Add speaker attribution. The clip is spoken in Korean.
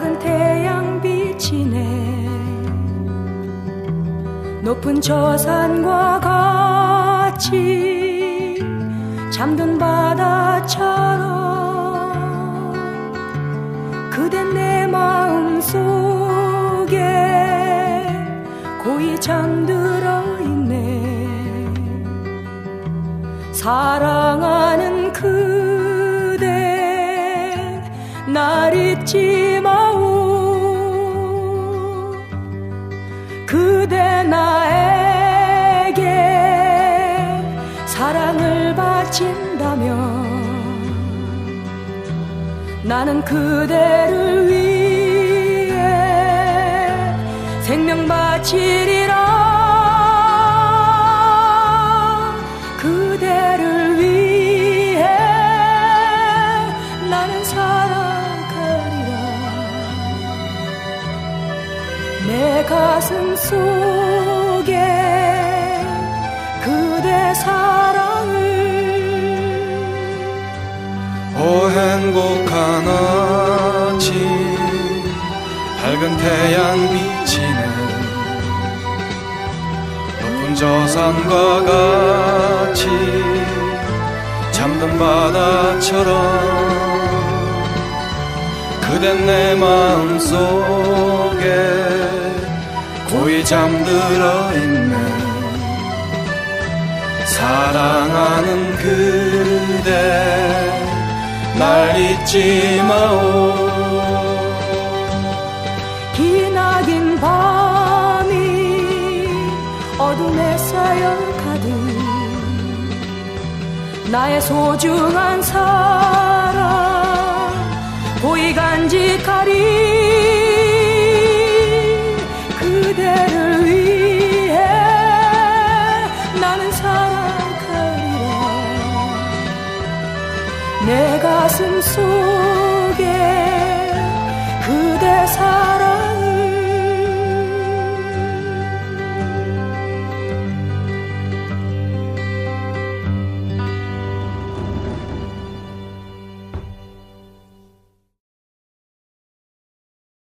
Speaker 1: 밝은 태양빛이네 높은 저산과 같이 잠든 바다처럼 그댄 내 마음 속에 고이 잠들어 있네 사랑하는 그대 날 잊지 마. 그대 나에게 사랑을 바친다면 나는 그대를 위해 생명 바치리라. 그대를 가슴 속에 그대 사랑을.
Speaker 2: 오 행복한 아침 밝은 태양 비치는 높은 저 산과 같이 잠든 바다처럼 그댄 내 마음 속에 고이 잠들어 있네. 사랑하는 그대 날 잊지 마오
Speaker 1: 기나긴 밤이 어둠에 쌓여 가득. 나의 소중한 사랑 고이 간직하리 내 가슴 속에